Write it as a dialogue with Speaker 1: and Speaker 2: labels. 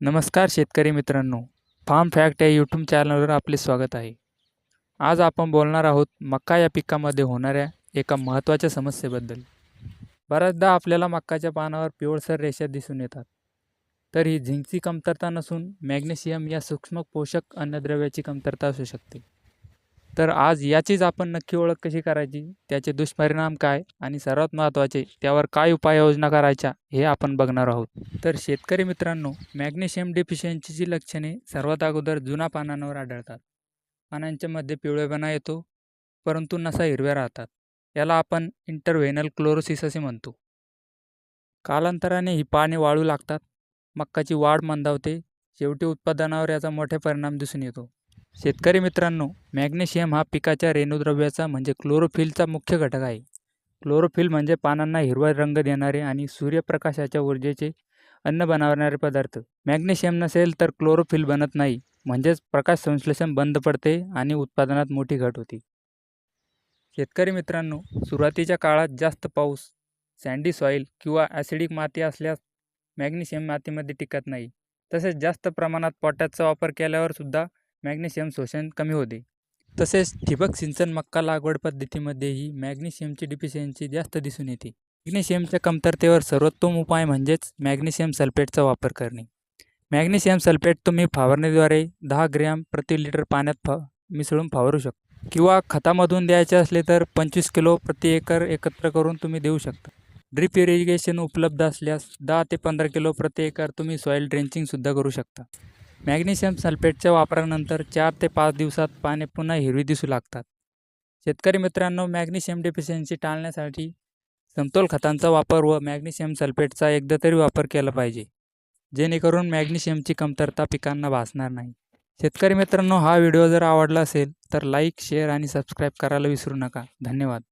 Speaker 1: नमस्कार शेतकरी मित्रांनो फार्म फॅक्ट या यूट्यूब चॅनलवर आपले स्वागत आहे. आज आपण बोलणार आहोत मका या पिकामध्ये होणाऱ्या एका महत्त्वाच्या समस्येबद्दल. बऱ्याचदा आपल्याला मक्काच्या पानावर पिवळसर रेषा दिसून येतात. तर ही झिंकची कमतरता नसून मॅग्नेशियम या सूक्ष्म पोषक अन्नद्रव्याची कमतरता असू शकते. तर आज याचीच आपण नक्की ओळख कशी करायची? त्याचे दुष्परिणाम काय? आणि सर्वात महत्त्वाचे त्यावर काय उपाययोजना करायच्या? हे आपण बघणार आहोत. तर शेतकरी मित्रांनो मॅग्नेशियम डेफिशियन्सीची लक्षणे सर्वात अगोदर जुना पानांवर आढळतात. पानांच्यामध्ये पिवळेपणा येतो परंतु नसा हिरव्या राहतात. याला आपण इंटरव्हेनल क्लोरोसिस असे म्हणतो. कालांतराने ही पाने वाळू लागतात मक्काची वाढ मंदावते शेवटी उत्पादनावर याचा मोठा परिणाम दिसून येतो. शेतकरी मित्रांनो मॅग्नेशियम हा पिकाच्या रेणुद्रव्याचा म्हणजे क्लोरोफिलचा मुख्य घटक आहे. क्लोरोफिल म्हणजे पानांना हिरवा रंग देणारे आणि सूर्यप्रकाशाच्या ऊर्जेचे अन्न बनवणारे पदार्थ. मॅग्नेशियम नसेल तर क्लोरोफिल बनत नाही म्हणजेच प्रकाश संश्लेषण बंद पडते आणि उत्पादनात मोठी घट होती. शेतकरी मित्रांनो सुरुवातीच्या काळात जास्त पाऊस सँडी सॉईल किंवा ॲसिडिक माती असल्यास मॅग्नेशियम मातीमध्ये टिकत नाही. तसेच जास्त प्रमाणात पोटॅशचा वापर केल्यावर सुद्धा मॅग्नेशियम शोषण कमी होते. तसेच ठिबक सिंचन मक्का लागवड पद्धतीमध्येही मॅग्नेशियमची डिफिशियन्सी जास्त दिसून येते. मॅग्नेशियमच्या कमतरतेवर सर्वोत्तम उपाय म्हणजेच मॅग्नेशियम सल्फेटचा वापर करणे. मॅग्नेशियम सल्फेट तुम्ही फवारणीद्वारे दहा ग्रॅम प्रति लिटर पाण्यात फ मिसळून फवारू शकता किंवा खतामधून द्यायचे असले तर पंचवीस किलो प्रति एकर एकत्र करून तुम्ही देऊ शकता. ड्रिप इरिगेशन उपलब्ध असल्यास दहा ते पंधरा किलो प्रति एकर तुम्ही सॉईल ड्रेंचिंगसुद्धा करू शकता. मॅग्नेशियम सल्फेटच्या वापरानंतर चार ते पाच दिवसात पाने पुन्हा हिरवी दिसू लागतात. शेतकरी मित्रांनो मॅग्नेशियम डेफिशियन्सी टाळण्यासाठी समतोल खतांचा वापर व मॅग्नेशियम सल्फेटचा एकदा तरी वापर केला पाहिजे जेणेकरून मॅग्नेशियमची कमतरता पिकांना भासणार नाही. शेतकरी मित्रांनो हा व्हिडिओ जर आवडला असेल तर लाईक शेअर आणि सबस्क्राईब करायला विसरू नका. धन्यवाद.